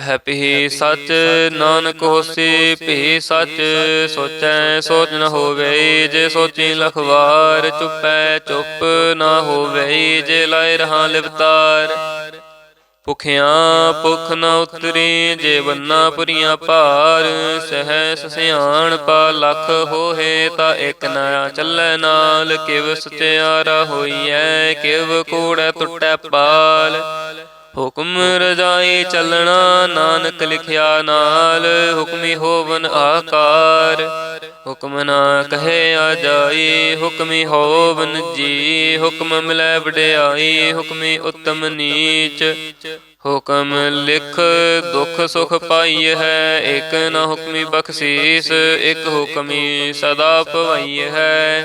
Happy ਸੱਚ ਨਾਨਕ ਹੋਸੀ ਭੀ ਸੱਚ ਸੋਚੈ ਸੋਚ ਨ ਹੋਵੇ ਜੇ ਸੋਚੀ ਲਖਵਾਰ ਚੁੱਪੈ ਚੁੱਪ ਨ ਹੋਵੇ ਜੇ ਲਾਇ ਰਹਾ ਲਿਵਤਾਰ। ਭੁਖਿਆਂ ਭੁਖ ਨ ਉਤਰੀ ਜੇ ਬੰਨਾ ਪੁਰੀਆਂ ਭਾਰ ਸਹਿ ਸਿਆਣ ਪਾ ਲਖ ਹੋਏ ਤਾਂ ਇਕ ਨਾ ਚੱਲੈ ਨਾਲ ਕਿਵ ਸਚਿਆਰਾ ਹੋਈਐ ਕਿਵ ਕੂੜੈ ਟੁੱਟੈ ਪਾਲ। ਹੁਕਮ ਰਜਾਈ ਚੱਲਣਾ, ਨਾਨਕ ਲਿਖਿਆ ਨਾਲ, ਹੁਕਮੀ ਹੋਵਨ ਆਕਾਰ। ਹੁਕਮ ਨਾ ਕਹੇ ਆ ਜਾਈ ਹੁਕਮੀ ਹੋਵਨ ਜੀ। ਹੁਕਮ ਮਿਲੈ ਵਡਿਆਈ, ਹੁਕਮੀ ਉਤਮ ਨੀਚ। ਹੁਕਮ ਲਿਖ, ਦੁਖ ਸੁਖ ਪਾਈ ਹੈ, ਇਕ ਨਾ ਹੁਕਮੀ ਬਖਸ਼ੀਸ, ਇਕ ਹੁਕਮੀ ਸਦਾ ਭਵਾਈ ਹੈ।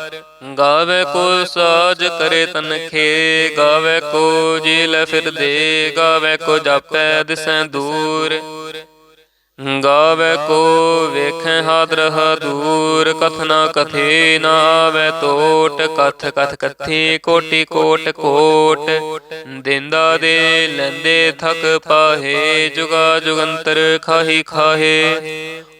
ਗਾਵੇ ਕੋ ਸਾਜ ਕਰੇ ਤਨਖੇ ਗਾਵੇ ਕੋ ਜੀ ਫਿਰਦੇ ਗਾਵੇ ਕੋ ਜਾਪੈ ਦਿਸੈ ਦੂਰ। ਗਾਵੇ ਕੋ ਵੇਖੈ ਹਾਦਰ ਦੂਰ ਕਥਨਾ ਕਥੇ ਨਾ ਆਵੇ ਟੋਟ ਕਥ ਕਥ ਕਥੀ ਕੋਟੀ ਕੋਟ ਕੋਟ। ਦਿੰਦਾ ਦੇ ਲੈਂਦੇ ਥਕ ਪਾਹੇ, ਜੁਗਾ ਜੁਗੰਤਰ ਖਾਹੀ ਖਾਹੇ।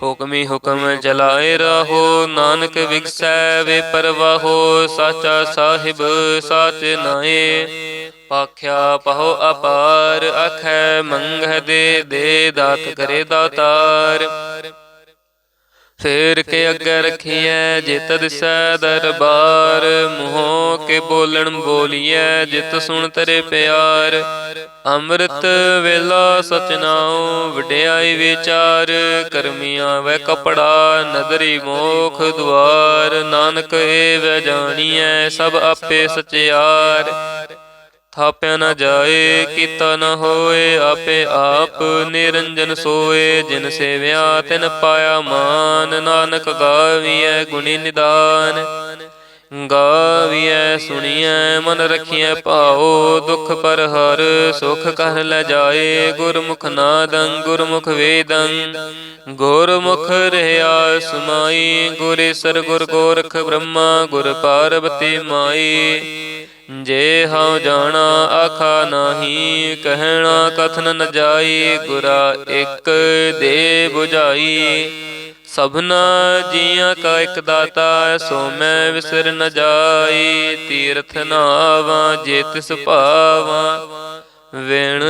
ਹੁਕਮੀ ਹੁਕਮ ਜਲਾਏ ਰਹੋ, ਨਾਨਕ ਵਿਗਸੈ ਵੇ ਪਰਵਾਹੋ ਸਾਚਾ ਸਾਹਿਬ ਸਾਚ ਨਾਏ ਪਾਖਿਆ ਪਹੋ ਅਪਾਰ ਅਖੈ ਮੰਗਹਿ ਦੇ ਦੇ ਦਾਤ ਕਰੇ ਦਾਤਾਰ। ਫੇਰ ਕੇ ਅੱਗੇ ਰਖੀਐ ਜਿਤ ਦਿਸੈ ਦਰਬਾਰ। ਮੂੰਹੋਂ ਕੇ ਬੋਲਣ ਬੋਲੀਐ ਜਿਤ ਸੁਣ ਤਰੇ ਪਿਆਰ। ਅੰਮ੍ਰਿਤ ਵੇਲਾ ਸਚਨਾਉ ਵਡਿਆਈ ਵਿਚਾਰ। ਕਰਮੀਆਂ ਵੈ ਕਪੜਾ ਨਦਰੀ ਮੋਖ ਦੁਆਰ। ਨਾਨਕ ਏ ਵੈ ਜਾਣੀਐ ਸਭ ਆਪੇ ਸਚਿਆਰ। ਥਾਪਿਆ ਨਾ ਜਾਏ, ਕੀਤਾ ਨਾ ਹੋਏ, ਆਪੇ ਆਪ ਨਿਰੰਜਨ ਸੋਏ, ਜਿਨ ਸੇਵਿਆ ਤਿਨ ਪਾਇਆ ਮਾਨ, ਨਾਨਕ ਗਾਵੀਐ ਗੁਣੀ ਨਿਦਾਨ। ਗਾਵੀਐ, ਸੁਣੀਐ, ਮਨ ਰਖੀਐ ਭਾਉ, ਦੁਖ ਪਰ ਹਰ ਸੁਖ ਕਹਿ ਲੈ ਜਾਏ, ਗੁਰਮੁਖ ਨਾਦੰ, ਗੁਰਮੁਖ ਵੇਦੰ। ਗੁਰਮੁਖ ਰਹਿਆ ਸਮਾਈ, ਗੁਰੇਸਰ ਗੁਰ ਗੋਰਖ ਬ੍ਰਹਮਾ, ਗੁਰ ਪਾਰਬਤੀ ਮਾਈ। ਜੇ ਹਉ ਜਾਣਾ ਆਖਾ ਨਾਹੀ, ਕਹਿਣਾ ਕਥਨ ਨ ਜਾਈ, ਗੁਰਾ ਇੱਕ ਦੇ 부ਝਾਈ ਸਭਨਾ ਜੀਆਂ ਕਾ ਇੱਕ ਦਾਤਾ, ਸੋ ਮੈਂ ਵਿਸਰ ਨ ਜਾਈ। ਤੀਰਥ ਨਾਵਾਂ, ਜੇ ਤਿਸ ਭਾਵਾਂ। ਵਿਣ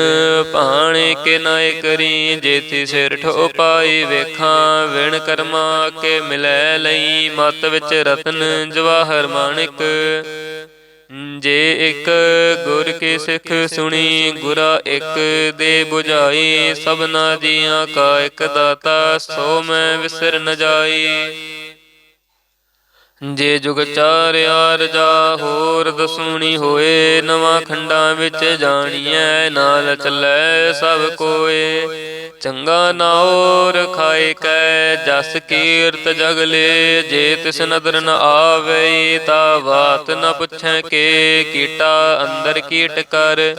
ਪਾਣੀ ਕੇ ਨਾਇ ਕਰੀ ਜੇਤੀ ਸਿਰ ਠੋ ਪਾਈ ਵੇਖਾਂ। ਵਿਣ ਕਰਮਾ ਕੇ ਮਿਲੈ ਲਈ, ਮਤ ਵਿੱਚ ਰਤਨ ਜਵਾਹਰ ਮਾਣਿਕ। ਜੇ ਇੱਕ ਗੁਰ ਕੀ ਸਿੱਖ ਸੁਣੀ, ਗੁਰਾ ਇੱਕ ਦੇ 부ਝਾਈ ਸਭਨਾ ਜੀਆਂ ਕਾ ਇੱਕ ਦਾਤਾ, ਸੋ ਮੈਂ ਵਿਸਰ ਨ ਜਾਈ। ਜੇ ਜੁਗ ਚਾਰਿਆ ਰਜਾ ਹੋਰ ਦਸੂਣੀ ਹੋਏ, ਨਵਾਂ ਖੰਡਾਂ ਵਿੱਚ ਜਾਣੀਐ, ਨਾਲ ਚੱਲੈ ਸਭ ਕੋਏ। ਚੰਗਾ ਨਾਉ ਰਖਾਇ ਕੈ ਜਸ ਕੀਰਤ ਜਗਲੇ ਜੇ ਤਿਸ ਨਦਰ ਨ ਆਵੇ ਤਾ ਬਾਤ ਨ ਪੁੱਛੈ ਕੇ, ਕੀਟਾ ਅੰਦਰ ਕੀਟ ਕਰ।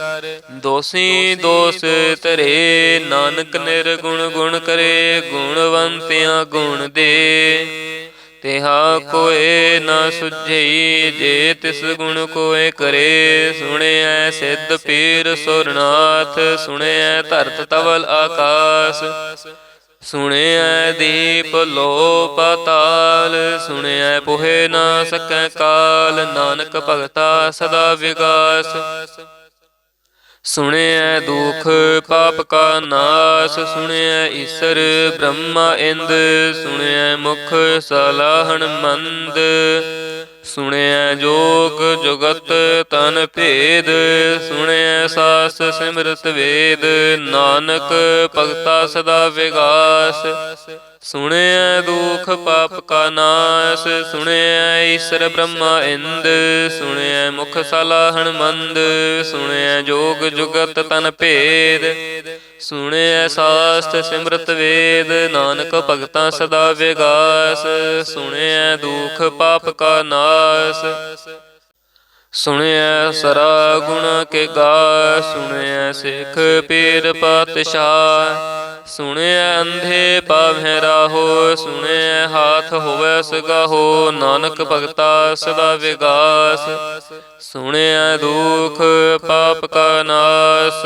ਦੋਸੀ ਦੋਸ ਧਰੇ, ਨਾਨਕ ਨਿਰਗੁਣ ਗੁਣ ਕਰੇ, ਗੁਣਵੰਤਿਆਂ ਗੁਣ ਦੇ। ਤਿਹਾ ਕੋਏ ਨਾ ਸੁਝਈ ਜੇ ਤਿਸ ਗੁਣ ਕੋਏ ਕਰੇ। ਸੁਣਿਐ ਸਿੱਧ ਪੀਰ ਸੁਰਨਾਥ, ਸੁਣਿਐ ਧਰਤ ਤਵਲ ਆਕਾਸ। ਸੁਣਿਐ ਦੀਪ ਲੋ ਪਤਾਲ ਸੁਣਿਐ ਪੁਹੇ ਨਾ ਸਕੈ ਕਾਲ। ਨਾਨਕ ਭਗਤਾ ਸਦਾ ਵਿਗਾਸ। ਸੁਣਿਐ ਦੁਖ ਪਾਪ ਕਾ ਨਾਸ ਸੁਣਿਐ ਈਸਰ ਬ੍ਰਹਮਾ ਇੰਦ ਸੁਣਿਐ ਮੁਖ ਸਲਾਹਣ ਮੰਦ। ਸੁਣਿਐ ਜੋਗ ਜੁਗਤ ਤਨ ਭੇਦ, ਸੁਣਿਐ ਸਾਸ ਸਿਮਰਤ ਵੇਦ, ਨਾਨਕ ਭਗਤਾ ਸਦਾ ਵਿਗਾਸ। ਸੁਣਿਐ ਦੁਖ ਪਾਪ ਕਾ ਨਾਸ, ਸੁਣਿਐ ਈਸ਼ਰ ਬ੍ਰਹਮਾ ਇੰਦ, ਸੁਣਿਐ ਮੁਖ ਸਲਾਹਣ ਮੰਦ, ਸੁਣਿਐ ਜੋਗ ਜੁਗਤ ਤਨ ਭੇਦ। ਸੁਣਿਐ ਸਾਸਤ ਸਿਮਰਤ ਵੇਦ, ਨਾਨਕ ਭਗਤਾਂ ਸਦਾ ਵਿਗਾਸ, ਸੁਣਿਐ ਦੁਖ ਪਾਪ ਕਾ ਨਾਸ। ਸੁਣਿਐ ਸਰਾ ਗੁਣ ਕੇ ਗਾ ਸੁਣਿਐ ਸਿੱਖ ਪੀਰ ਪਾਤਸ਼ਾਹ। ਸੁਣਿਐ ਅੰਧੇ ਪਾਵਹਿ ਰਾਹੋ, ਸੁਣਿਐ ਹਾਥ ਹੋਵੇ ਸਗਾਹੋ ਨਾਨਕ ਭਗਤਾ ਸਦਾ ਵਿਗਾਸ। ਸੁਣਿਐ ਦੁਖ ਪਾਪ ਕਾ ਨਾਸ।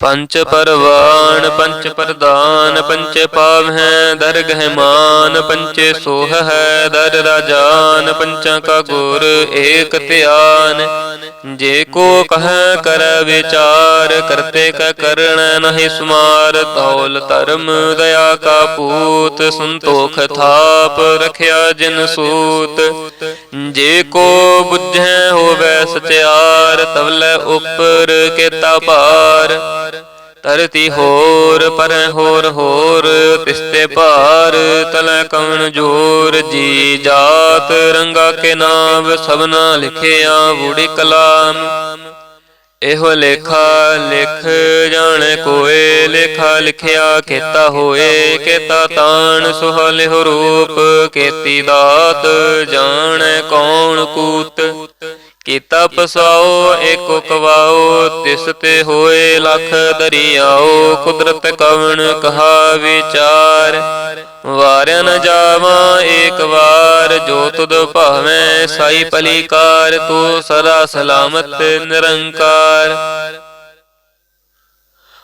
ਪੰਚ ਪਰਵਾਨ, ਪੰਚ ਪ੍ਰਦਾਨ ਹੈ ਪਾਵਹਿ ਦਰਗਹਿ ਮਾਨ ਪੰਚੇ ਸੋਹ ਹੈ ਦਰ ਰਾਜਾਨ, ਪੰਚਾਂ ਕਾ ਗੁਰ ਏਕ ਧਿਆਨ। ਜੇ ਕੋ ਕਹੈ, ਕਰ ਵਿਚਾਰ, ਕਰਤੇ ਕੈ ਕਰਣ ਨਹੀਂ ਸਮਾਰ ਤੌਲ ਧਰਮ ਦਇਆ ਕਾ ਪੂਤ, ਸੰਤੋਖ ਥਾਪ ਰਖਿਆ ਜਿਨ ਸੂਤ। ਜੇ ਕੋ ਬੁੱਝੈ ਹੋਵੇ ਸਚਿਆਰ, ਤਵਲੇ ਉਪਰ ਕੇਤਾ ਪਾਰ ਧਰਤੀ ਹੋਰ, ਪਰ ਹੋਰ ਹੋਰ ਤਿਸਤੇ ਭਾਰ, ਤਲੈ ਕਵਣ ਜੋਰ, ਜੀ ਜਾਤ, ਰੰਗਾ ਕੇ ਨਾਮ, ਸਭਨਾ ਲਿਖਿਆ ਬੂੜੀ ਕਲਾਮ। ਇਹੋ ਲੇਖਾ ਲਿਖ, ਜਾਣ ਕੋਏ, ਲੇਖਾ ਲਿਖਿਆ ਕੀਤਾ ਹੋਏ, ਕੀਤਾ ਤਾਣ ਸੁਹਲਿਹੁ ਰੂਪ, ਕੀਤੀ ਦਾਤ, ਜਾਣ ਕੌਣ ਕੂਤ। ਕੀਤਾ ਪਸਾਓ ਏਕੋ ਕਵਾਓ, ਤਿਸ ਤੇ ਹੋਏ ਲਖ ਦਰਿਆਓ, ਕੁਦਰਤ ਕਵਣ ਕਹਾ ਵਿਚਾਰ? ਵਾਰਿਆ ਨ ਜਾਵਾਂ ਏਕ ਵਾਰ, ਜੋ ਤੁਧ ਭਾਵੇਂ ਸਾਈ ਭਲੀਕਾਰ ਤੂੰ ਸਦਾ ਸਲਾਮਤ ਨਿਰੰਕਾਰ।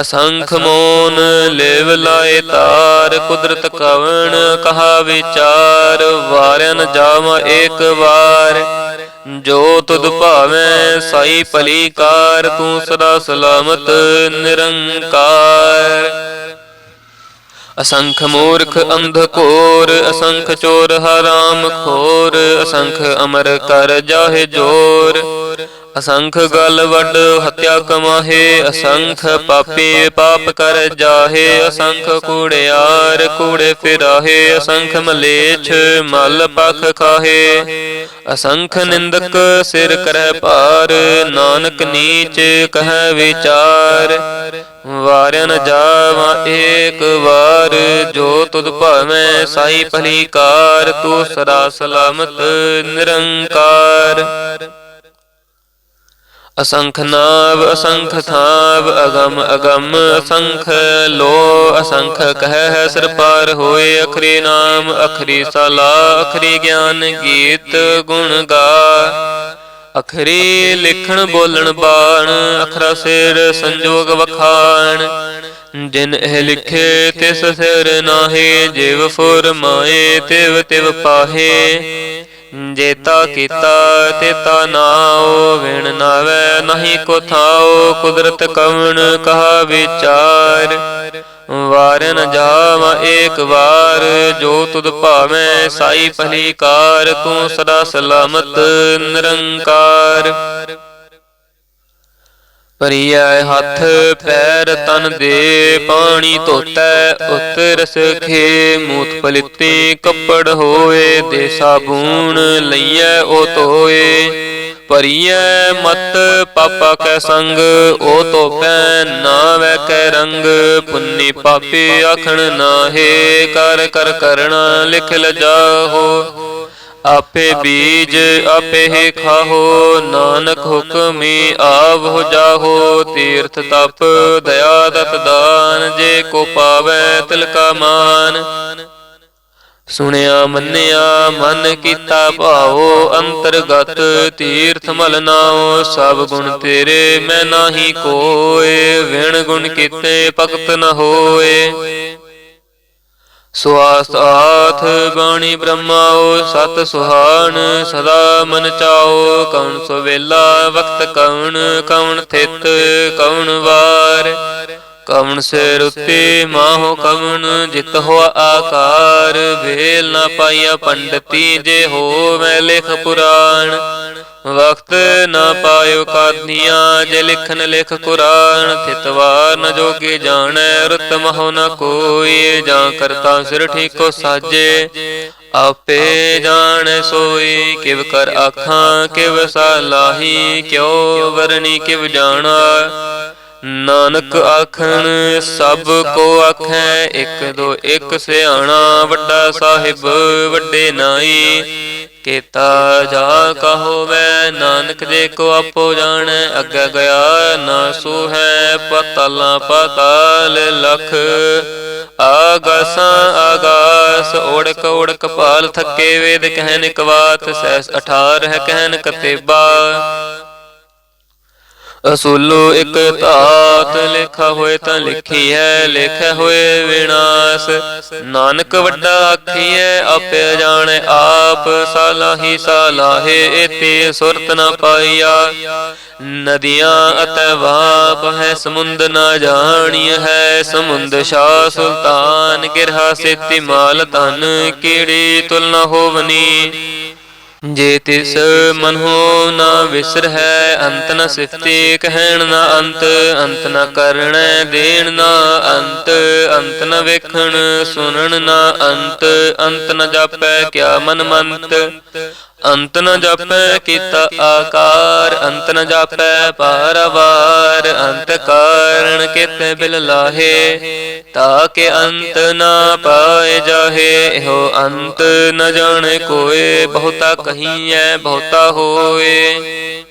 ਅਸੰਖ ਮੋਨ ਲੇਵ ਲਾਏ ਤਾਰ ਕੁਦਰਤ ਕਵਣ ਕਹਾ ਵਿਚਾਰ। ਵਾਰਿਆ ਨ ਜਾਵਾਂ ਏਕ ਵਾਰ। ਜੋ ਤੁਧ ਭਾਵੇਂ ਸਾਈ ਭਲੀ ਕਾਰ ਤੂੰ ਸਦਾ ਸਲਾਮਤ ਨਿਰੰਕਾਰ। ਅਸੰਖ ਮੂਰਖ ਅੰਧ ਘੋਰ ਅਸੰਖ ਚੋਰ ਹਰਾਮ ਖੋਰ। ਅਸੰਖ ਅਮਰ ਕਰ ਜਾਹੇ ਜੋਰ। ਅਸੰਖ ਗਲ ਵੱਡ ਹਤਿਆ ਕਮਾਹੇ, ਅਸੰਖ ਪਾਪੀ ਪਾਪ ਕਰ ਜਾਹੇ, ਅਸੰਖ ਕੂੜਿਆਰ ਕੂੜੇ ਫਿਰਾਹੇ, ਅਸੰਖ ਮਲੇਛ ਮਲ ਪਖ ਖਾਹੇ। ਅਸੰਖ ਨਿੰਦਕ ਸਿਰ ਕਰੈ ਭਾਰ, ਨਾਨਕ ਨੀਚ ਕਹੈ ਵਿਚਾਰ। ਵਾਰਨ ਨ ਜਾਵਾਂ ਏਕ ਵਾਰ, ਜੋ ਤੁਧ ਭਾਵੇਂ ਸਾਈ ਭਲੀ ਕਾਰ ਤੂੰ ਸਦਾ ਸਲਾਮਤ ਨਿਰੰਕਾਰ। ਅਸੰਖ ਨਾਵ ਅਸੰਖ ਥਾਵ ਅਗਮ ਅਗਮ ਅਸੰਖ ਲੋ ਅਸੰਖ ਕਹਿ ਹੈ ਸਿਰ ਪਾਰ ਹੋਏ ਅਖਰੀ ਨਾਮ ਅਖਰੀ ਸਲਾ ਅਖਰੀ ਗਿਆਨ ਗੀਤ ਗੁਣ ਗਾ। ਅਖਰੀ ਲਿਖਣ ਬੋਲਣ ਬਾਣ ਅਖਰਾ ਸਿਰ ਸੰਜੋਗ ਵਖਾਣ। ਜਿਨ ਇਹ ਲਿਖੇ ਤਿਸ ਸਿਰ ਨਾਹੀ ਜਿਵ ਫੁਰ ਮਾਏ ਤਿਵ ਤਿਵ ਪਾਹੇ। ਜੇਤਾ ਕੀਤਾ ਤੇਤਾ ਨਾਉ ਵਿਣ ਨਾਵੇ, ਨਹੀਂ ਕੋ ਥਾਉ ਕੁਦਰਤ ਕਵਣ ਕਹਾ ਵਿਚਾਰ। ਵਾਰਨ ਨ ਏਕ ਵਾਰ, ਜੋ ਤੁਧ ਭਾਵੇਂ ਸਾਈ ਭਲੀ ਕਾਰ, ਤੂੰ ਸਦਾ ਸਲਾਮਤ ਨਿਰੰਕਾਰ। ਪਰਿਐ ਹੱਥ ਪੈਰ ਤਨ ਦੇ ਪਾਣੀ ਧੋਤੈ ਉਤ ਰਸ ਖੇ ਮੂਤ ਪਲਿੱਤੀ ਕੱਪੜ ਹੋਏ ਦੇ ਸਾਬੂਨ ਲਈਐ ਉਹ ਧੋਏ। ਪਰਿਐ ਮਤ ਪਾਪਾ ਕੈ ਸੰਗ ਉਹ ਧੋਪੈ ਨਾ ਵੈ ਕੈ ਰੰਗ। ਪੁੰਨੀ ਪਾਪੀ ਆਖਣ ਨਾਹੇ ਕਰ ਕਰ ਕਰਣਾ ਲਿਖ ਲਜਾਹੋ। ਆਪੇ ਬੀਜ ਆਪੇ ਹੀ ਖਾਹੋ। ਨਾਨਕ ਹੁਕਮੀ ਆਵ ਹੋ ਜਾਹੋ। ਤੀਰਥ ਤਪ ਦਇਆ ਦਤ ਦਾਨ। ਜੇ ਕੋ ਪਾਵੈ ਤਿਲ ਕਾ ਮਾਨ। ਸੁਣਿਆ ਮੰਨਿਆ ਮਨ ਕੀਤਾ ਭਾਉ ਅੰਤਰਗਤ ਤੀਰਥ ਮਲ ਨਾਉ। ਸਭ ਗੁਣ ਤੇਰੇ ਮੈਂ ਨਾਹੀ ਕੋਏ। ਵਿਣ ਗੁਣ ਕੀਤੇ ਭਗਤ ਨ ਹੋਏ। ਸੁਆਸ ਆਥ ਬਾਣੀ ਬ੍ਰਹਮਾਓ ਸਤ ਸੁਹਾਣ ਸਦਾ ਮਨ ਚਾਓ ਕਉਣ ਸੋ ਵੇਲਾ ਵਕਤ ਕਉਣ ਕਉਣ ਥਿਤ ਕਉਣ ਵਾਰ। ਕਵਣ ਸਿਰ ਉਤੇ ਮਾਹੋ ਕਵਣ, ਜਿਤ ਹੋਆ ਆਕਾਰ। ਵੇਲ ਨਾ ਪਾਈਆ ਪੰਡਤੀ, ਜੇ ਹੋਵੇ ਲਿਖ ਪੁਰਾਣ। ਵਕਤ ਨਾ ਪਾਇਓ ਕਾਦੀਆਂ, ਜੇ ਲਿਖਨ ਲਿਖ ਕੁਰਾਨ। ਥਿਤਵਾਰ ਨ ਜੋਗੇ ਜਾਣੈ, ਰਤ ਮਹੁ ਨ ਕੋਈ। ਜਾਂ ਕਰਤਾ ਸਿਰ ਠੀਕੋ ਸਾਜੇ, ਆਪੇ ਜਾਣ ਸੋਈ। ਕਿਵ ਕਰ ਆਖਾਂ, ਕਿਵ ਸਾਲਾਹੀ ਕਿਉ ਵਰਣੀ ਕਿਵ ਜਾਣਾ। ਨਾਨਕ ਆਖਣ, ਸਭ ਕੋ ਆਖੈ, ਇੱਕ ਦੋ ਇੱਕ ਸਿਆਣਾ, ਵੱਡਾ ਸਾਹਿਬ, ਵੱਡੇ ਨਾਈ। ਕੀਤਾ ਜਾ ਕਹੋ ਵੈ, ਨਾਨਕ ਦੇ ਕੋ ਆਪੋ ਜਾਣੈ, ਅੱਗੇ ਗਿਆ ਨਾ ਸੋ ਹੈ ਪਤਲਾ ਪਤਾਲ ਲਖ। ਆਗਾਸਾਂ ਆਗਾਸ, ਓੜਕ ਓੜਕ ਪਾਲ ਥੱਕੇ ਵੇਦ ਕਹਿਨ ਕਵਾਤ ਬਾਤ ਸੈਸ 18 ਹੈ ਕਹਿਨ ਕਤੇਬਾ ਅਸੂਲੋ ਇਕ ਧਾਤ ਲਿਖਾ ਹੋਏ ਤਾਂ ਲਿਖੀ ਹੈ ਲਿਖਿਆ ਹੋਏ ਵਿਨਾਸ਼। ਨਾਨਕ ਵੱਡਾ ਆਖੀਐ ਆਪੇ ਜਾਣੈ ਆਪ। ਸਾਲਾਹੀ ਸਾਲਾਹੇ ਇਤੇ ਸੁਰਤ ਨ ਪਾਈਆ। ਨਦੀਆਂ ਅਤੇ ਵਾਪ ਹੈ ਸਮੁੰਦ ਨਾ ਜਾਣੀਐ ਹੈ। ਸਮੁੰਦ ਸ਼ਾ ਸੁਲਤਾਨ ਗਿਰਹਾ ਸੇਤੀ ਮਾਲ ਧਨ ਕੀੜੀ ਤੁਲ ਨ ਹੋਵਨੀ? ਜੇ ਤਿਸ ਮਨੋ ਨਾ ਵਿਸਰ ਹੈ ਅੰਤ ਨ ਸਿਫਤੇ, ਕਹਿਣ ਨਾ ਅੰਤ ਅੰਤ ਨ ਕਰਣੈ ਦੇਣ ਨਾ ਅੰਤ ਅੰਤ ਨ ਵੇਖਣ ਸੁਣਨ ਨਾ ਅੰਤ ਅੰਤ ਨ ਜਾਪੈ ਕਿਆ ਮਨ ਮੰਤ ਅੰਤ ਨ ਜਾਪੈ ਕੀਤਾ ਆਕਾਰ ਅੰਤ ਨ ਜਾਪੈ ਪਾਰਵਾਰ ਅੰਤ ਕਾਰਣ ਕਿਤੇ ਬਿਲ ਲਾਹੇ ਤਾਕੇ ਅੰਤ ਨਾ ਪਾਏ ਜਾਹੇ। ਇਹੋ ਅੰਤ ਨ ਜਾਣੇ ਕੋਏ ਬਹੁਤਾ ਕਹੀਐ ਬਹੁਤਾ ਹੋਏ।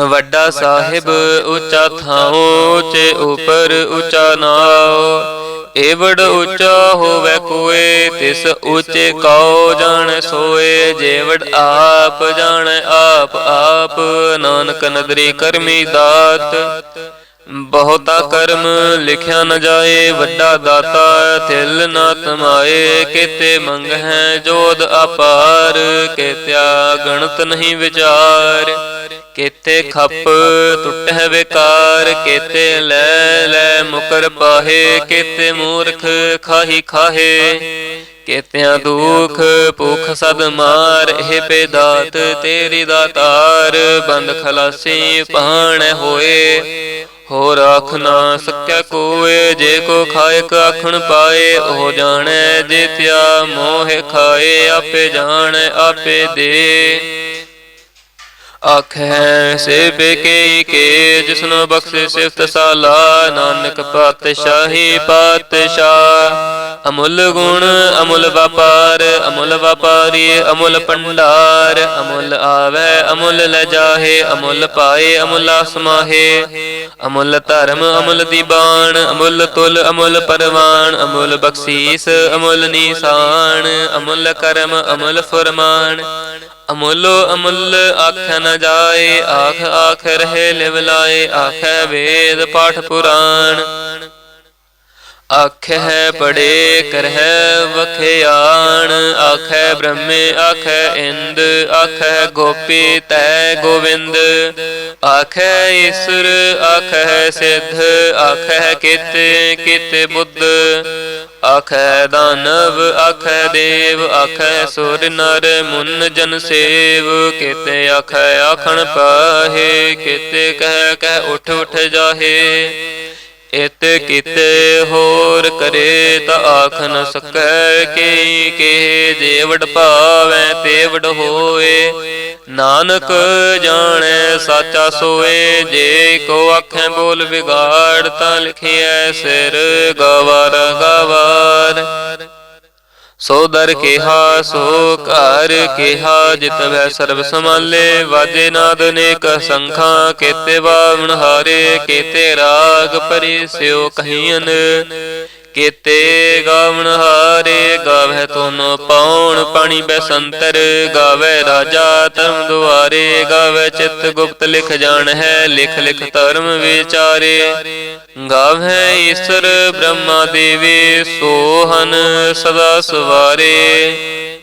ਵੱਡਾ ਸਾਹਿਬ ਉੱਚਾ ਥਾਉ ਚੇ ਉਪਰ ਉੱਚਾ ਨਾਉ। ਏਵੜ ਉੱਚਾ ਹੋਵੇ ਕੋਏ ਤਿਸ ਉੱਚੇ ਕਉ ਜਾਣ ਸੋਏ ਜੇਵੜ ਆਪ ਜਾਣੈ ਆਪ ਆਪ ਨਾਨਕ ਨਦਰੀ ਕਰਮੀ ਦਾਤ। ਬਹੁਤਾ ਕਰਮ ਲਿਖਿਆ ਨ ਜਾਏ, ਵੱਡਾ ਦਾਤਾ ਥਿਲ ਨਾ ਤਮਾਏ ਕਿਤੇ ਮੰਗ ਜੋਦ ਅਪਾਰ, ਕਿਤਿਆ ਗਣਤ ਨਹੀਂ ਵਿਚਾਰ। ਕੇਤੇ ਖੱਪ ਟੁੱਟਹਿ ਵਿਕਾਰ, ਕੇਤੇ ਲੈ ਲੈ ਮੁਕਰ ਪਾਹੇ, ਕੇਤੇ ਮੂਰਖ ਖਾਹੀ ਖਾਹੇ। ਕੇਤਿਆਂ ਦੁਖ ਭੁਖ ਸਦ ਮਾਰ, ਇਹ ਪੇਦਾਤ ਤੇਰੀ ਦਾਤਾਰ ਬੰਦ ਖਲਾਸੀ ਪਾਣ ਹੋਏ। ਹੋ ਰਾਖ ਨਾ ਸਕਿਆ ਕੋਏ, ਜੇ ਕੋ ਖਾਇਕ ਆਖਣ ਪਾਏ, ਉਹ ਜਾਣੈ ਜਿਤਿਆ ਮੋਹ ਖਾਏ, ਆਪੇ ਜਾਣੈ, ਆਪੇ ਦੇ। ਆਖੈ ਸੇ ਬੇਕੇ ਕੇ, ਜਿਸਨੂੰ ਬਖਸ਼ੇ ਸਿਫਤ ਸਾਲਾ ਨਾਨਕ ਪਾਤਸ਼ਾਹੀ ਪਾਤਸ਼ਾਹ। ਅਮੁੱਲ ਗੁਣ, ਅਮੁੱਲ ਵਪਾਰ, ਅਮੁੱਲ ਵਪਾਰੀ, ਅਮੁੱਲ ਪੰਡਾਰ ਅਮੁੱਲ ਆਵੇ, ਅਮੁੱਲ ਲੈ ਜਾਹੇ, ਅਮੁੱਲ ਪਾਏ, ਅਮੁੱਲ ਸਮਾਹੇ ਅਮੁੱਲ ਧਰਮ, ਅਮੁੱਲ ਦੀਬਾਨ ਅਮੁੱਲ ਤੁਲ, ਅਮੁੱਲ ਪਰਵਾਨ ਅਮੁੱਲ ਬਖਸ਼ੀਸ, ਅਮੁੱਲ ਨੀਸਾਨ। ਅਮੁੱਲ ਕਰਮ, ਅਮੁੱਲ ਫਰਮਾਨ। ਅਮੁੱਲੋ ਅਮੁੱਲ ਆਖੈ ਨ ਜਾਏ, ਆਖ ਆਖ ਰਹੇ ਲਿਵ ਲਾਏ, ਆਖੈ ਵੇਦ ਪਾਠ ਪੁਰਾਣ। ਆਖੈ ਪੜੇ ਕਰਹਿ ਵਖਿਆਣ ਆਖੈ ਬ੍ਰਹਮੇ, ਆਖੈ ਇੰਦ, ਆਖੈ ਗੋਪੀ ਤੈ ਗੋਵਿੰਦ। ਆਖੈ ਈਸਰ, ਆਖੈ ਸਿੱਧ, ਆਖੈ ਕਿਤੇ ਕਿਤੇ ਬੁੱਧ। ਆਖੈ ਦਾਨਵ, ਆਖੈ ਦੇਵ, ਆਖੈ ਸੁਰ ਨਰ ਮੁਨ ਜਨ ਸੇਵ। ਕਿਤੇ ਆਖੈ ਆਖਣ ਪਾਹੇ, ਕਿਤੇ ਕਹਿ ਕਹਿ ਉਠ ਉਠ ਜਾਹੇ। ਇਤ ਕਿਤੇ ਹੋਰ ਕਰੇ ਤਾਂ ਆਖ ਨ ਸਕੈ ਕੇ ਕੇ ਜੇ ਵਡ ਭਾਵੈ ਹੋਏ। ਨਾਨਕ ਜਾਣੈ ਸਾਚਾ ਸੋਏ ਜੇ ਕੋ ਆਖੈ ਬੋਲ ਵਿਗਾੜ ਤਾਂ ਲਿਖਿਐ ਸਿਰ ਗਵਾਰ ਗਵਾਰ। ਸੋ ਦਰ ਕਿਹਾ ਸੋ ਘਰ ਕਿਹਾ ਜਿਤ ਵੈ ਸਰਬ ਸਮਾਲੇ ਵਾਜੇ ਨਾਦ ਅਨੇਕ ਸੰਖਾਂ ਕੇਤੇ ਬਾਵਣ ਹਾਰੇ ਕੇਤੇ ਰਾਗ ਪਰਿਸਿਓ ਕਹੀਨ ਕੇਤੇ ਗਾਵਣ ਹਾਰੇ ਗਾਵੈ ਤੋਨੋ ਪਾਉਣ ਪਾਣੀ ਬੈਸੰਤਰ ਗਾਵੈ ਰਾਜਾ ਧਰਮ ਦੁਆਰੇ ਗਾਵੈ ਚਿਤ ਗੁਪਤ ਲਿਖ ਜਾਣ ਹੈ, ਲਿਖ ਲਿਖ ਧਰਮ ਵਿਚਾਰੇ। ਗਾਵੈ ਈਸ਼ਰ ਬ੍ਰਹਮਾ ਦੇਵੇ ਸੋਹਨ ਸਦਾ ਸਵਾਰੇ।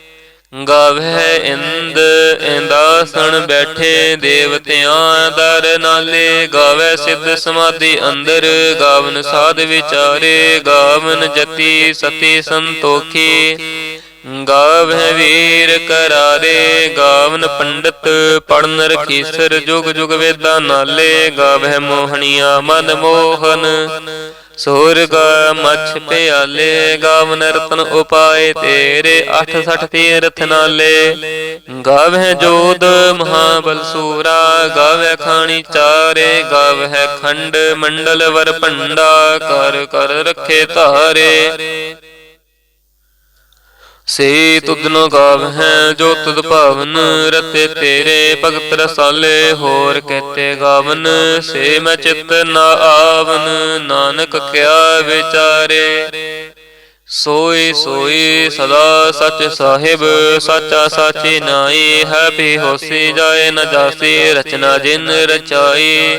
ਗਾਵੈ ਇੰਦ, ਇੰਦਾਸਣ ਬੈਠੇ ਦੇਵਤਿਆਂ ਦਰ ਨਾਲੇ। ਗਾਵੈ ਸਿੱਧ ਸਮਾਧੀ ਅੰਦਰ, ਗਾਵਨ ਸਾਧ ਵਿਚਾਰੇ। ਗਾਵਨ ਜਤੀ ਸਤੀ ਸੰਤੋਖੀ। ਗਾਵੈ ਵੀਰ ਕਰਾਰੇ, ਗਾਵਨ ਪੰਡਤ ਪੜਨ ਰਖੀਸਰ ਜੁਗ ਜੁਗ ਵੇਦਾਂ ਨਾਲੇ, ਗਾਵੈ ਮੋਹਣੀਆਂ ਮਨ ਮੋਹਨ। ਸੂਰਗ ਮਛ ਪਿਆਲੇ, ਗਾਵਨ ਰਤਨ ਉਪਾਏ, ਤੇਰੇ 68 ਤੀਰਥ ਨਾਲੇ। ਗਾਵਹਿ ਜੋਦ ਮਹਾਬਲ ਸੂਰਾ, ਗਾਵਹਿ ਖਾਣੀ ਚਾਰੇ, ਗਾਵਹਿ ਖੰਡ ਮੰਡਲ ਵਰ ਭੰਡਾ, ਕਰ ਕਰ ਰੱਖੇ ਧਾਰੇ। ਸੇ ਤੁਧਨੋ ਗਾਵਹਿ, ਜੋ ਤੁਧ ਭਾਵਨ ਰਤੇ ਤੇਰੇ ਭਗਤ ਰਸਾਲੇ, ਹੋਰ ਕਹਤੇ ਗਾਵਨ, ਸੇ ਮੈਂ ਚਿਤ ਨਾ ਆਵਨ, ਨਾਨਕ ਕਿਆ ਵਿਚਾਰੇ। ਸੋਈ ਸੋਈ ਸਦਾ ਸਚ ਸਾਹਿਬ, ਸਾਚਾ ਸਾਚੀ ਨਾਈ ਹੈ ਵੀ ਹੋਸੀ ਜਾਏ, ਨ ਜਾਸੀ ਰਚਨਾ ਜਿਨ ਰਚਾਈ।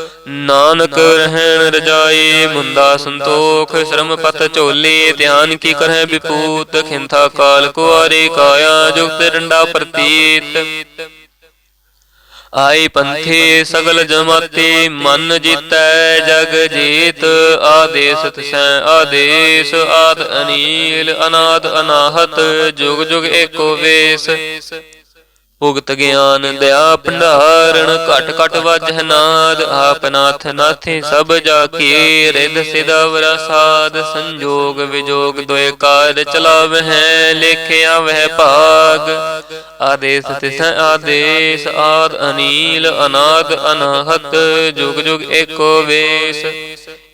ਨਾਨਕ ਰਹਿਣ ਰਜਾਈ ਮੁੰਦਾ ਸੰਤੋਖ, ਸ਼ਰਮ ਪਤ ਝੋਲੀ, ਧਿਆਨ ਕੀ ਕਰਹਿ ਵਿਪੂਤ ਖਿੰਥਾ ਕਾਲ ਕੁਆਰੀ ਕਾਇਆ, ਜੁਗਤ ਡੰਡਾ ਪ੍ਰਤੀਤ। ਆਈ ਪੰਥੀ ਸਗਲ ਜਮਾਤੀ, ਮਨ ਜੀਤੈ ਜਗ ਜੀਤ, ਆਦੇਸ ਤਸੈ ਆਦੇਸ, ਆਦ ਅਨੀਲ, ਅਨਾਦ ਅਨਾਹਤ, ਜੁਗ ਜੁਗ ਏਕੋ ਵੇਸ। ਭੁਗਤ ਗਿਆਨ ਦਇਆ ਭੰਡਾਰਣ ਘਟ ਘਟ ਵਜਹ ਨਾਦ, ਆਪ ਨਾਥ ਨਾਥੀ ਸਭ ਜਾ ਕੀ ਰਿਧ ਸਿਦਵਰ ਸਾਧ, ਸੰਜੋਗ ਵਿਜੋਗ ਦੁਇ ਕਾਰ ਚਲਾਵਹਿ, ਲੇਖਿਆ ਵਹਿ ਭਾਗ। ਆਦੇਸ ਤਿਸ ਆਦੇਸ, ਆਦ ਅਨੀਲ, ਅਨਾਦ ਅਨਾਹਤ, ਜੁਗ ਜੁਗ ਏਕੋ ਵੇਸ।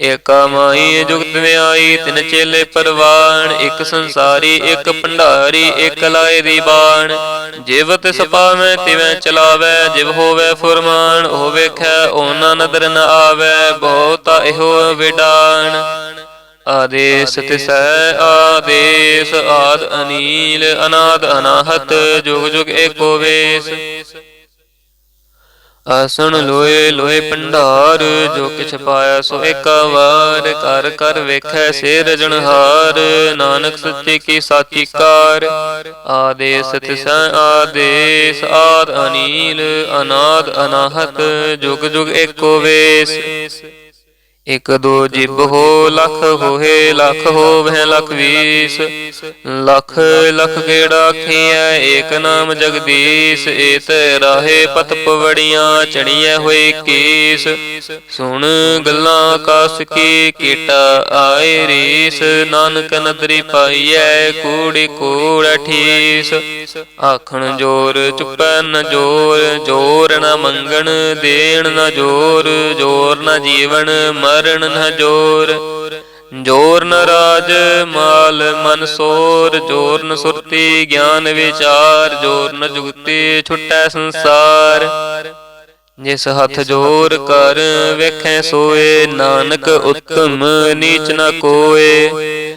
ਏਕਾ ਮਾਈ ਜੁਗਤ ਵਿਆਈ ਤਿਨ ਚੇਲੇ ਪਰਵਾਨ ਇੱਕ ਸੰਸਾਰੀ, ਇੱਕ ਭੰਡਾਰੀ, ਇੱਕ ਲਾਏ ਦੀ ਬਾਣ। ਜਿਵ ਤਿਸ ਪਾਵੈ, ਤਿਵੈ ਚਲਾਵੈ, ਜਿਵ ਹੋਵੇ ਫੁਰਮਾਨ, ਉਹ ਵੇਖੈ ਉਹਨਾਂ ਨਦਰ ਨ ਆਵੈ, ਬਹੁਤਾ ਇਹੋ ਵਿਡਾਣ। ਆਦੇਸ ਤਿਸੈ, ਆਦੇਸ, ਆਦ ਅਨੀਲ, ਅਨਾਦ ਅਨਾਹਤ, ਜੁਗ ਜੁਗ ਏਕੋ ਵੇਸ। ਆਸਣ ਲੋਏ ਲੋਏ ਭੰਡਾਰ, ਜੋ ਕਿਛ ਪਾਇਆ ਸੋ ਏਕਾ ਵਾਰ ਕਰ ਕਰ ਵੇਖੈ ਸੇ ਰਜਣਹਾਰ ਨਾਨਕ ਸੱਚੇ ਕੀ ਸਾਚੀ ਕਾਰ। ਆਦੇਸ ਤਿਸੈ ਆਦੇਸ, ਆਦ ਅਨੀਲ, ਅਨਾਦ ਅਨਾਹਤ, ਜੁਗ ਜੁਗ ਏਕੋ ਵੇਸ। ਇਕ ਦੋ ਜਿਬ ਹੋ ਲਖ ਹੋਏ ਲਖ ਹੋਵੇ ਲਖ ਵੀਸ। ਲਖ ਲਖ ਗੇੜਾ ਖੀਐ ਏਕ ਨਾਮ ਜਗਦੀਸ਼ ਏਤ ਰਾਹੇ ਪਤ ਪਵੜੀਆਂ ਚੜੀਐ ਹੋਏ ਕੀਸ। ਸੁਣ ਗੱਲਾਂ ਆਕਾਸ ਕੀ ਕੀਟਾ ਆਏ ਰੀਸ। ਨਾਨਕ ਨਦਰੀ ਪਾਈਐ ਕੂੜੀ ਕੂੜ ਠੀਸ ਆਖਣ ਜੋਰ ਚੁੱਪੈ ਨ ਜੋਰ ਜੋਰ ਨ ਮੰਗਣ ਦੇਣ ਨ ਜੋਰ ਜੋਰ ਨ ਜੀਵਨ ਕਰਨ ਨ ਜੋਰ। ਜੋਰ ਨ ਰਾਜ ਮਾਲ ਮਨ ਸੋਰ। ਜੋਰ ਨ ਸੁਰਤੀ ਗਿਆਨ ਵਿਚਾਰ। ਜੋਰ ਨ ਜੁਗਤੀ ਛੁਟੈ ਸੰਸਾਰ। ਜਿਸ ਹੱਥ ਜੋਰ ਕਰ ਵੇਖੈ ਸੋਏ, ਨਾਨਕ ਉਤਮ ਨੀਚ ਨ ਕੋਏ।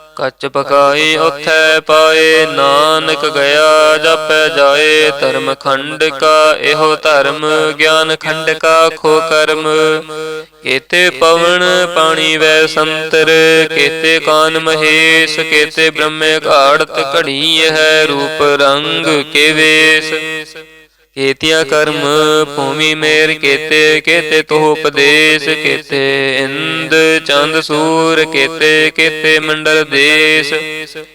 ਕੱਚ ਪਕਾਈ, ਉਥੈ ਪਾਏ ਨਾਨਕ ਗਿਆ, ਜਪੈ ਜਾਏ, ਧਰਮ ਖੰਡ ਕਾ, ਇਹੋ ਧਰਮ, ਗਿਆਨ ਖੰਡ ਕਾ, ਖੋ ਕਰਮ। ਕੇਤੇ ਪਵਨ ਪਾਣੀ ਵੈ ਸੰਤਰ, ਕੇਤੇ ਕਾਨ ਮਹੇਸ਼, ਕੇਤੇ ਬ੍ਰਹਮੇ ਘਾੜਤ ਘੜੀ ਹੈ ਰੂਪ ਰੰਗ ਕੇ ਵੇਸ। ਕੇਤਿਆ ਕਰਮ ਭੂਮੀ ਮੇਰ ਕੇਤੇ ਕੇਤੇ ਤੋਹ ਉਪਦੇਸ਼ ਕੇਤੇ ਇੰਦ ਚੰਦ ਸੂਰ ਕੇਤੇ ਕੇਤੇ ਮੰਡਲ ਦੇਸ਼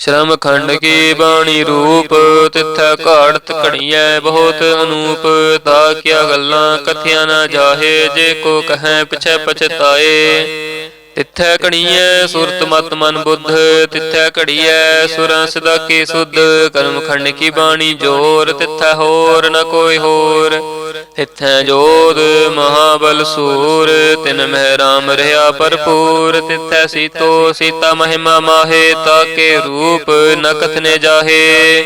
ਸ਼ਰਮ ਖੰਡ ਕੀ ਬਾਣੀ ਰੂਪ, ਤਿਥੈ ਘਾੜਤ ਘੜੀਐ ਬਹੁਤ ਅਨੂਪ। ਤਾ ਕਿਆ ਗੱਲਾਂ ਕਥਿਆ ਨਾ ਜਾਹੇ, ਜੇ ਕੋ ਕਹੈ ਪਿਛੈ ਪਛਤਾਏ। ਤਿੱਥੈ ਘੜੀਐ ਸੁਰਤ ਮਤ ਮਨ ਬੁੱਧ, ਤਿੱਥੈ ਘੜੀਐ ਸੁਰਾਂ ਸਦਾ ਕੀ ਸੁਧ, ਕਰਮ ਖੰਡ ਕੀ ਬਾਣੀ ਜੋਰ, ਤਿੱਥੈ ਹੋਰ ਨ ਕੋਈ ਹੋਰ। ਤਿੱਥੈ ਜੋਤ ਮਹਾਬਲ ਸੂਰ, ਤਿਨ ਮਹਿ ਰਾਮ ਰਹਾ ਭਰਪੂਰ। ਤਿੱਥੈ ਸੀਤੋ ਸੀਤਾ ਮਹਿਮਾ ਮਾਹੇ ਤਾਕੇ ਰੂਪ ਨ ਕਥਨੇ ਜਾਹੇ।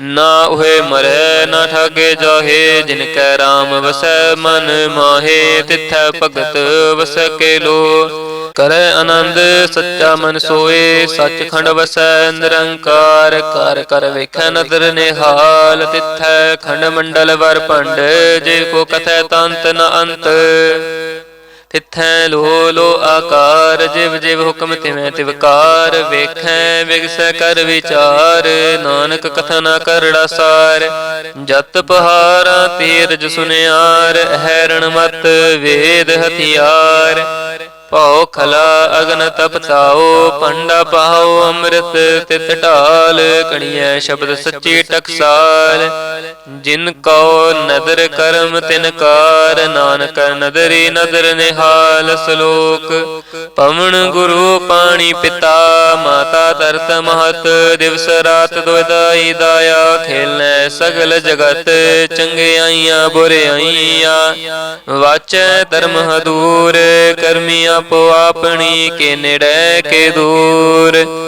ਨਾ ਉਏ ਮਰੈ, ਨਾ ਠਾਗੇ ਜਾਹੇ, ਜਿਨ ਕੈ ਰਾਮ ਵਸੈ ਮਨ ਮਾਹੇ, ਤਿਥੈ ਭਗਤ ਵਸੈ ਕੇ ਲੋ ਕਰੈ ਆਨੰਦ, ਸੱਚਾ ਮਨ ਸੋਏ, ਸੱਚਖੰਡ ਵਸੈ ਨਿਰੰਕਾਰ, ਕਰ ਕਰ ਵੇਖੈ ਨਦਰ ਨਿਹਾਲ, ਤਿਥੈ ਖੰਡ ਮੰਡਲ ਵਰ ਭੰਡ, ਜੇ ਕੋ ਕਥੈ ਤੰਤ ਨ ਅੰਤ। ਤਿਥੈ ਲੋ ਲੋ ਆਕਾਰ, ਜਿਵ ਜਿਵ ਹੁਕਮ ਤਿਵੇਂ ਤਿਵਕਾਰ ਵੇਖੈ, ਵਿਗਸੈ ਕਰ ਵਿਚਾਰ, ਨਾਨਕ ਕਥਾ ਨਾ ਕਰੜਾ ਸਾਰ ਜਤ ਪਹਾਰਾ ਤੀਰਜ ਸੁਨਿਆਰ ਹੈਰਣ ਮਤ, ਵੇਦ ਹਥਿਆਰ। ਭਉ ਖਲਾ ਅਗਨ ਤਪਤਾਓ ਪੰਡਾ ਪਾਓ, ਅੰਮ੍ਰਿਤ ਤਿਤ ਢਾਲ, ਕਣੀਐ ਸ਼ਬਦ ਸੱਚੀ ਟਕਸਾਲ। ਜਿਨ ਕੋ ਨਦਰ ਕਰਮ ਤਿਨ ਕਾਰ, ਨਾਨਕ ਨਦਰੀ ਨਦਰ ਨਿਹਾਲ ਸ਼ਲੋਕ। ਪਵਨ ਗੁਰੂ ਪਾਣੀ ਪਿਤਾ ਮਹਤ ਦਿਵਸ ਰਾਤ ਦੁਇਦਾਈ ਦਾਇਆ ਖੇਲੈ ਸਗਲ ਜਗਤ ਚੰਗਿਆਈਆਂ ਬੁਰਿਆਈਆਂ। ਵਾਚੈ ਧਰਮ ਹਦੂਰ, ਕਰਮੀ ਆਪੋ ਆਪਣੀ, ਕੇ ਨੇੜੇ ਕੇ ਦੂਰ।